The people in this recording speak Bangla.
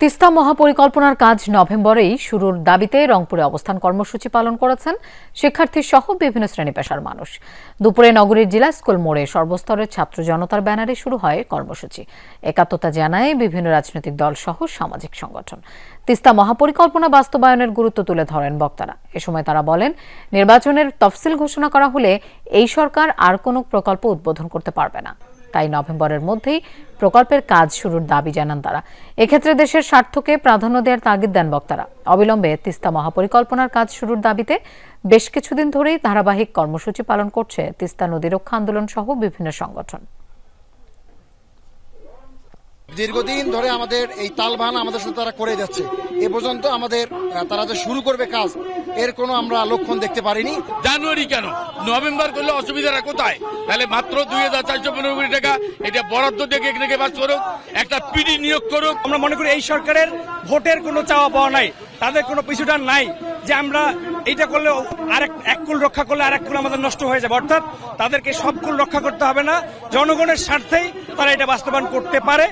তিস্তা মহাপরিকল্পনার কাজ নভেম্বরেই শুরুর দাবিতে রংপুরে অবস্থান কর্মসূচি পালন করেছেন শিক্ষার্থী সহ বিভিন্ন শ্রেণি পেশার মানুষ। দুপুরে নগরীর জেলা স্কুল মোড়ে সর্বস্তরের ছাত্র জনতার ব্যানারে শুরু হয় কর্মসূচি। একাত্মতা জানায় বিভিন্ন রাজনৈতিক দল সহ সামাজিক সংগঠন। তিস্তা মহাপরিকল্পনা বাস্তবায়নের গুরুত্ব তুলে ধরেন বক্তারা। এ সময় তারা বলেন, নির্বাচনের তফসিল ঘোষণা করা হলে এই সরকার আর কোনো প্রকল্প উদ্বোধন করতে পারবে না। তাই নভেম্বরের মধ্যেই প্রকল্পের কাজ শুরুর দাবি জানান তারা। এক্ষেত্রে দেশের স্বার্থকে প্রাধান্য দেওয়ার তাগিদ দেন বক্তারা। অবিলম্বে তিস্তা মহাপরিকল্পনার কাজ শুরুর দাবিতে বেশ কিছুদিন ধরেই ধারাবাহিক কর্মসূচি পালন করছে তিস্তা নদী রক্ষা আন্দোলন সহ বিভিন্ন সংগঠন। দীর্ঘদিন ধরে আমাদের এই তালবান আমাদের সাথে তারা করে যাচ্ছে। এ পর্যন্ত আমাদের তারা যে শুরু করবে কাজ এর কোনো আমরা লক্ষণ দেখতে পারিনি। জানুয়ারি কেন? নভেম্বর করলে অসুবিধাটা কোথায়? তাহলে মাত্র দুই হাজার চারশো পনেরো কোটি টাকা এটা বরাদ্দ দিয়ে এখানে বাস করুক একটা পিডি নিয়োগ করুক। আমরা মনে করি এই সরকারের ভোটের কোনো চাওয়া পাওয়া নাই তাদের কোনো পিছুটান নাই যে আমরা এইটা করলে আরেক এক কুল রক্ষা করলে আরেক কুল আমাদের নষ্ট হয়ে যাবে। অর্থাৎ তাদেরকে সব কুল রক্ষা করতে হবে না জনগণের স্বার্থেই তারা এটা বাস্তবায়ন করতে পারে।